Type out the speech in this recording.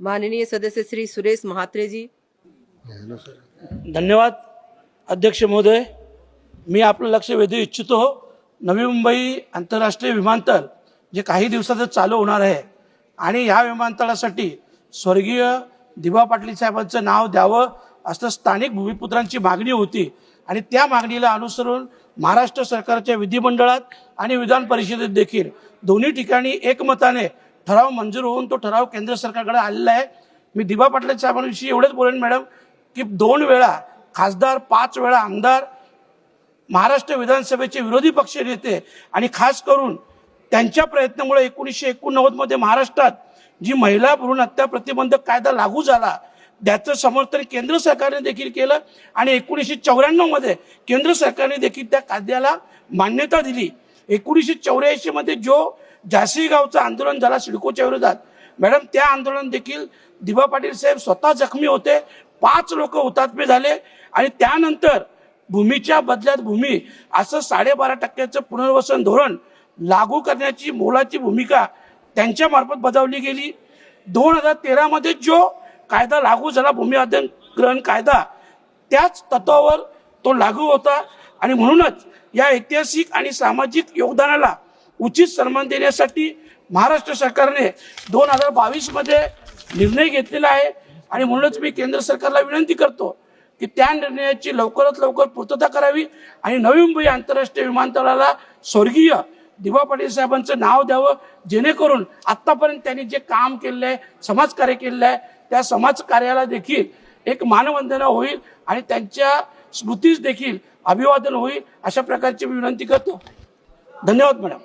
माननीय सदस्य श्री सुरेश महात्रेजी धन्यवाद अध्यक्ष महोदय। मी आपलं लक्ष वेधू इच्छितो. नवी मुंबई आंतरराष्ट्रीय विमानतळ जे काही दिवसातच चालू होणार आहे आणि ह्या विमानतळासाठी स्वर्गीय दिवा पाटील साहेबांचं नाव द्यावं असं स्थानिक भूमिपुत्रांची मागणी होती. आणि त्या मागणीला अनुसरून महाराष्ट्र सरकारच्या विधिमंडळात आणि विधान परिषदेत देखील दोन्ही ठिकाणी एकमताने ठराव मंजूर होऊन तो ठराव केंद्र सरकारकडे आलेला आहे. मी दिबा पाटील साहेबांविषयी एवढंच बोलेन मॅडम की दोन वेळा खासदार पाच वेळा आमदार महाराष्ट्र विधानसभेचे विरोधी पक्ष नेते आणि खास करून त्यांच्या प्रयत्नामुळे एकोणीसशे एकोणनव्वदमध्ये महाराष्ट्रात जी महिला भ्रूण हत्या प्रतिबंधक कायदा लागू झाला त्याचं समर्थन केंद्र सरकारने देखील केलं आणि एकोणीसशे चौऱ्याण्णवमध्ये केंद्र सरकारने देखील त्या कायद्याला मान्यता दिली. एकोणीसशे चौऱ्याऐंशीमध्ये जो झाशी गावचं आंदोलन झाला सिडकोच्या विरोधात. मॅडम त्या आंदोलन देखील दिबा पाटील साहेब स्वतः जखमी होते. पाच लोक हुतात्मे झाले आणि त्यानंतर भूमीच्या बदल्यात भूमी असं साडेबारा टक्क्याचं पुनर्वसन धोरण लागू करण्याची मोलाची भूमिका त्यांच्या मार्फत बजावली गेली. दोन हजार तेरामध्ये जो कायदा लागू झाला भूमी अधिग्रहण कायदा त्याच तत्वावर तो लागू होता. आणि म्हणूनच या ऐतिहासिक आणि सामाजिक योगदानाला उचित सन्मान देण्यासाठी महाराष्ट्र सरकारने दोन हजार बावीसमध्ये निर्णय घेतलेला आहे. आणि म्हणूनच मी केंद्र सरकारला विनंती करतो की त्या निर्णयाची लवकरात लवकर पूर्तता करावी आणि नवी मुंबई आंतरराष्ट्रीय विमानतळाला स्वर्गीय दिवा पाटील साहेबांचं नाव द्यावं जेणेकरून आत्तापर्यंत त्यांनी जे काम केलेलं आहे समाजकार्य केलेलं आहे त्या समाजकार्याला देखील एक मानवंदना होईल आणि त्यांच्या स्मृतीस देखील अभिवादन होईल अशा प्रकारची मी विनंती करतो. धन्यवाद मॅडम.